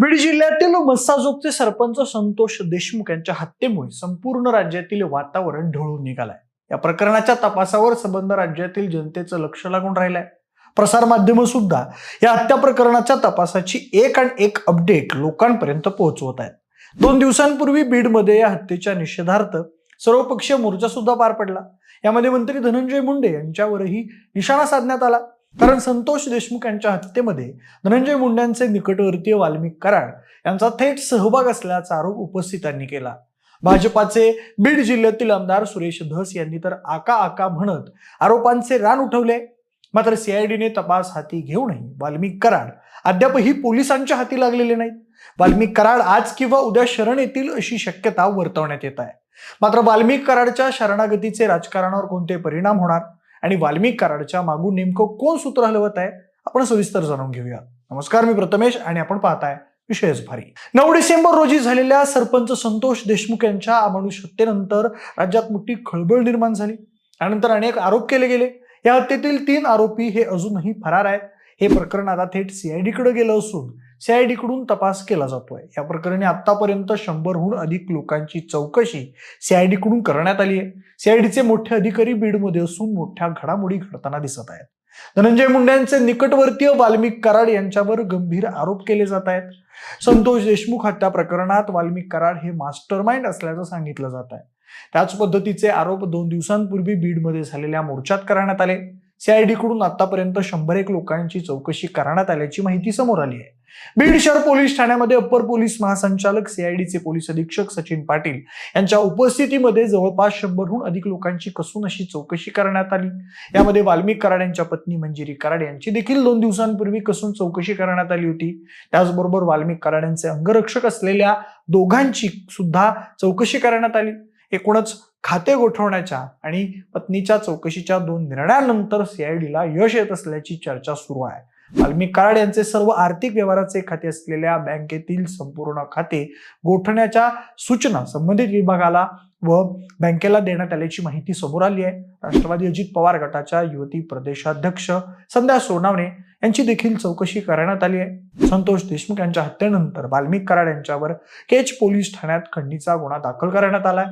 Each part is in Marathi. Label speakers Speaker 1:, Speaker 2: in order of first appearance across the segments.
Speaker 1: बीड जिल्ह्यातील मस्साजोगचे सरपंच संतोष देशमुख यांच्या हत्येमुळे संपूर्ण राज्यातील वातावरण ढळून निघालंय. या प्रकरणाच्या तपासावर संबंध राज्यातील जनतेचं लक्ष लागून राहिलंय. प्रसारमाध्यम सुद्धा या हत्या प्रकरणाच्या तपासाची एक आणि एक अपडेट लोकांपर्यंत पोहोचवत आहेत. दोन दिवसांपूर्वी बीडमध्ये या हत्येच्या निषेधार्थ सर्वपक्षीय मोर्चा सुद्धा पार पडला. यामध्ये मंत्री धनंजय मुंडे यांच्यावरही निशाणा साधण्यात आला. कारण संतोष देशमुख यांच्या हत्येमध्ये धनंजय मुंड्यांचे निकटवर्तीय वाल्मिक कराड यांचा थेट सहभाग असल्याचा आरोप उपस्थितांनी केला. भाजपाचे बीड जिल्ह्यातील आमदार सुरेश धस यांनी तर आका आका म्हणत आरोपांचे रान उठवले. मात्र सीआयडीने तपास हाती घेऊनही वाल्मिक कराड अद्यापही पोलिसांच्या हाती लागलेले नाहीत. वाल्मिक कराड आज किंवा उद्या शरण येतील अशी शक्यता वर्तवण्यात येत आहे. मात्र वाल्मिक कराडच्या शरणागतीचे राजकारणावर कोणते परिणाम होणार? आणि वाल्मिक कराडच्या मागून नेमकं कोण सूत्र हलवत आहे? आपण सविस्तर जाणून घेऊया. नमस्कार मी प्रथमेश आणि आपण पाहताय विषयच भारी नऊ डिसेंबर रोजी झालेल्या सरपंच संतोष देशमुख यांच्या अमानुष हत्येनंतर राज्यात मोठी खळबळ निर्माण झाली. त्यानंतर अनेक आरोप केले गेले. या हत्येतील तीन आरोपी हे अजूनही फरार आहेत. हे प्रकरण आता थेट सीआयडीकडे गेलं असून सीआयडीकडून तपास केला जातोय. या प्रकरणी आतापर्यंत शंभरहून अधिक लोकांची चौकशी सीआयडीकडून करण्यात आली आहे. सीआयडीचे मोठे अधिकारी बीडमध्ये असून मोठ्या घडामोडी घडताना दिसत आहेत. धनंजय मुंडेंचे निकटवर्तीय वाल्मिक कराड यांच्यावर गंभीर आरोप केले जात आहेत. संतोष देशमुख हत्या प्रकरणात वाल्मिक कराड हे मास्टर माइंड असल्याचं सांगितलं जात आहे. त्याच पद्धतीचे आरोप दोन दिवसांपूर्वी बीडमध्ये झालेल्या मोर्चात करण्यात आले. सीआयडी कडून आतापर्यंत शंभर एक लोकांची चौकशी करण्यात आल्याची माहिती समोर आली आहे. बीड शहर पोलीस ठाण्यामध्ये अप्पर पोलीस महासंचालक सीआयडीचे पोलीस अधीक्षक सचिन पाटील यांच्या उपस्थितीमध्ये जवळपास शंभरहून अधिक लोकांची कसून अशी चौकशी करण्यात आली. यामध्ये वाल्मिक कराड यांच्या पत्नी मंजिरी कराड यांची देखील दोन दिवसांपूर्वी कसून चौकशी करण्यात आली होती. त्याचबरोबर वाल्मिक कराड यांचे अंगरक्षक असलेल्या दोघांची सुद्धा चौकशी करण्यात आली. एकूणच खाते गोठवण्याच्या आणि पत्नीच्या चौकशीच्या दोन निर्णयानंतर सीआयडीला यश येत असल्याची चर्चा सुरू आहे. वाल्मिक कराड यांचे सर्व आर्थिक व्यवहाराचे खाते असलेल्या बँकेतील संपूर्ण खाते गोठवण्याच्या सूचना संबंधित विभागाला व बँकेला देण्यात आल्याची माहिती समोर आली आहे. राष्ट्रवादी अजित पवार गटाच्या युवती प्रदेशाध्यक्ष संध्या सोनावणे यांची देखील चौकशी करण्यात आली आहे. संतोष देशमुख यांच्या हत्येनंतर वाल्मिक कराड यांच्यावर केच पोलीस ठाण्यात खंडीचा गुन्हा दाखल करण्यात आलाय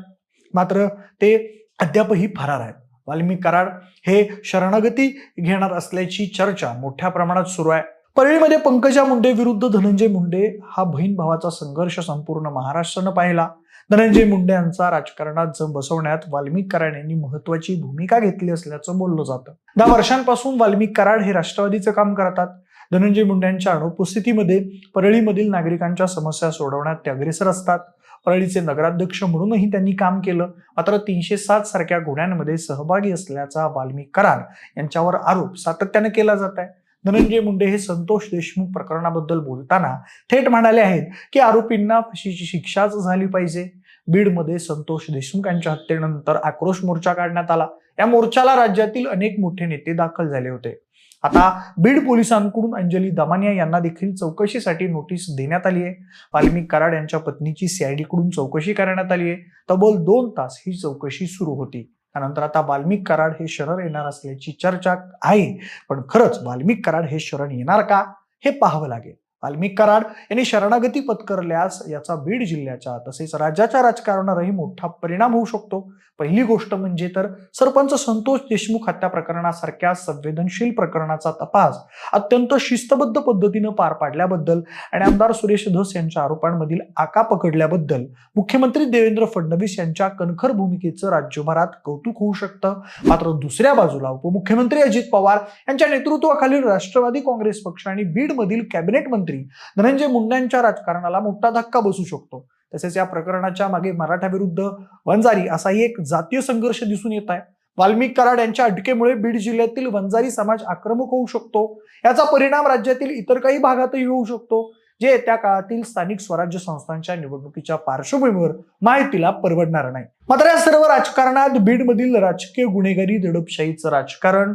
Speaker 1: मात्र ते अद्यापही फरार आहेत. वाल्मिक कराड हे शरणागती घेणार असल्याची चर्चा मोठ्या प्रमाणात सुरू आहे. परळीमध्ये पंकजा मुंडे विरुद्ध धनंजय मुंडे हा बहीण भावाचा संघर्ष संपूर्ण महाराष्ट्रानं पाहिला. धनंजय मुंडे यांचा राजकारणात जम बसवण्यात वाल्मिक कराड यांनी महत्वाची भूमिका घेतली असल्याचं बोललं जातं. दहा वर्षांपासून वाल्मिक कराड हे राष्ट्रवादीचं काम करतात. धनंजय मुंडे यांच्या अनुपस्थितीमध्ये परळीमधील नागरिकांच्या समस्या सोडवण्यात ते अग्रेसर असतात. परळीचे नगराध्यक्ष म्हणूनही त्यांनी काम केलं. मात्र तीनशे सात सारख्या गुन्ह्यांमध्ये सहभागी असल्याचा वाल्मी करार यांच्यावर आरोप सातत्याने केला जात आहे. धनंजय मुंडे हे संतोष देशमुख प्रकरणाबद्दल बोलताना थेट म्हणाले आहेत की आरोपींना फाशीची शिक्षाच झाली पाहिजे. बीडमध्ये संतोष देशमुख यांच्या हत्येनंतर आक्रोश मोर्चा काढण्यात आला. या मोर्चाला राज्यातील अनेक मोठे नेते दाखल झाले होते. आता बीड पोलिसांकडून अंजली दमानिया यांना देखील चौकशीसाठी नोटीस देण्यात आली आहे. वाल्मिक कराड यांच्या पत्नीची सीआयडीकडून चौकशी करण्यात आली आहे. तब्बल दोन तास ही चौकशी सुरू होती. त्यानंतर आता वाल्मिक कराड हे शरण येणार असल्याची चर्चा आहे. पण खरंच वाल्मिक कराड हे शरण येणार का? हे पाहावं लागेल. वाल्मिक कराड यांनी शरणागती पत्करल्यास याचा बीड जिल्ह्याच्या तसेच राज्याच्या राजकारणावरही मोठा परिणाम होऊ शकतो. पहिली गोष्ट म्हणजे तर सरपंच संतोष देशमुख हत्या प्रकरणासारख्या संवेदनशील प्रकरणाचा तपास अत्यंत शिस्तबद्ध पद्धतीनं पार पाडल्याबद्दल आणि आमदार सुरेश धस यांच्या आरोपांमधील आका पकडल्याबद्दल मुख्यमंत्री देवेंद्र फडणवीस यांच्या कणखर भूमिकेचं राज्यभरात कौतुक होऊ शकतं. मात्र दुसऱ्या बाजूला उपमुख्यमंत्री अजित पवार यांच्या नेतृत्वाखालील राष्ट्रवादी काँग्रेस पक्ष आणि बीडमधील कॅबिनेट मंत्री धनंजय मुंडेंच्या राजकारणाला मोठा धक्का बसू शकतो. तसेच या प्रकरणाच्या मागे मराठा विरुद्ध वंजारी असाही एक जातीय संघर्ष दिसून येत आहे. वाल्मिक कराड यांच्या अटकेमुळे बीड जिल्ह्यातील वंजारी समाज आक्रमक होऊ शकतो. याचा परिणाम राज्यातील इतर काही भागातही होऊ शकतो जे त्या काळातील स्थानिक स्वराज्य संस्थांच्या निवडणुकीच्या पार्श्वभूमीवर माहितीला परवडणार नाही. मात्र या सर्व राजकारणात बीडमधील राजकीय गुन्हेगारी दडपशाहीचं राजकारण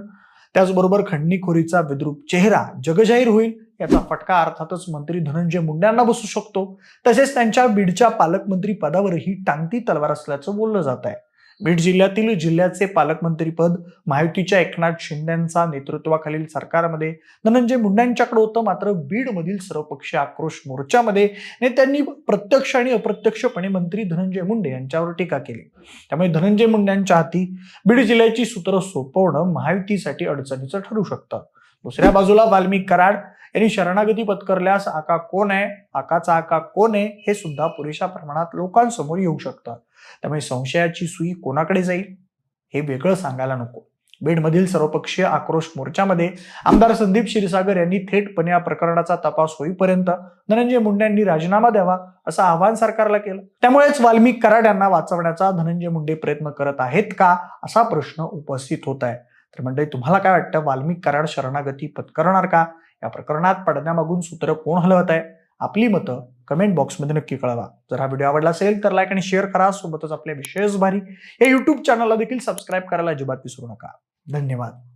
Speaker 1: त्याचबरोबर खंडणीखोरीचा विद्रूप चेहरा जगजाहीर होईल याचा फटका अर्थातच मंत्री धनंजय मुंड्यांना बसू शकतो. तसेच त्यांच्या बीडच्या पालकमंत्री पदावरही टांगती तलवार असल्याचं बोललं जात आहे. बीड जिल्ह्यातील जिल्ह्याचे पालकमंत्रीपद महायुतीच्या एकनाथ शिंदेच्या नेतृत्वाखालील सरकारमध्ये. धनंजय मुंडेंच्याकडे होतं मात्र बीडमधील सर्वपक्षीय आक्रोश मोर्चामध्ये. नेत्यांनी प्रत्यक्ष आणि अप्रत्यक्षपणे मंत्री धनंजय मुंडे यांच्यावर टीका केली. त्यामुळे धनंजय मुंडेंच्या हाती बीड जिल्ह्याची सूत्र सोपवणं महायुतीसाठी अडचणीचं ठरू शकतं. दुसऱ्या बाजूला वाल्मिक कराड यांनी शरणागती पत्करल्यास आका कोण आहे? आकाचा आका कोण आहे? हे सुद्धा पुरेशा प्रमाणात लोकांसमोर येऊ शकतं. त्यामुळे संशयाची सुई कोणाकडे जाईल हे वेगळं सांगायला नको. बीडमधील सर्वपक्षीय आक्रोश मोर्चामध्ये आमदार संदीप क्षीरसागर यांनी थेटपणे या प्रकरणाचा तपास होईपर्यंत धनंजय मुंडे यांनी राजीनामा द्यावा असं आवाहन सरकारला केलं. त्यामुळेच वाल्मिक कराड यांना वाचवण्याचा धनंजय मुंडे प्रयत्न करत आहेत का असा प्रश्न उपस्थित होत आहे. तर मंडळी तुम्हाला काय वाटतं? वाल्मिक कराड शरणागती पत्करणार का? या प्रकरणात पडण्यामागून सूत्र कोण हलवत आहे? आपली मतं कमेंट बॉक्समध्ये नक्की कळवा. जर हा व्हिडिओ आवडला असेल तर लाईक आणि शेअर करा. सोबतच आपल्या विशेष भारी. या युट्यूब चॅनलला देखील सबस्क्राईब करायला अजिबात विसरू नका. धन्यवाद.